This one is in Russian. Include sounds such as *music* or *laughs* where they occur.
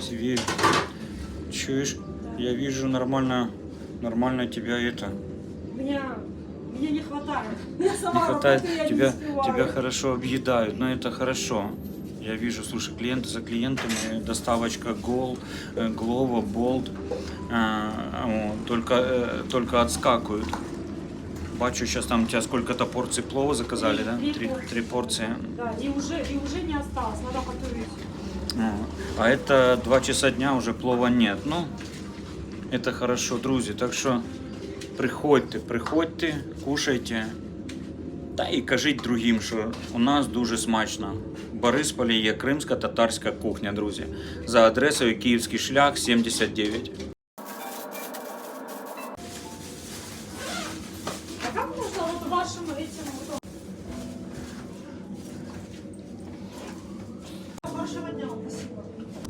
Сергей, чуешь? Я вижу нормально, нормально тебя это. Меня, мне не хватает. *laughs* Я Не сама хватает, работаю, тебя, не тебя хорошо объедают, но это хорошо. Я вижу, слушай, клиенты за клиентами, доставочка Гол, э, Глова, Болт, э, вот, только, э, только отскакивают. Бачу, сейчас там у тебя сколько-то порций плова заказали, Три- да? три Три, порции. порции. Да, и уже, и уже не осталось, надо готовить. А это 2 часа дня уже плова нет. Ну, это хорошо, друзья. Так что приходьте, приходьте, кушайте. Та і кажіть другим, що у нас дуже смачно. В Борисполі є кримська татарська кухня, друзі. За адресою Київський шлях 79. Вашего дня.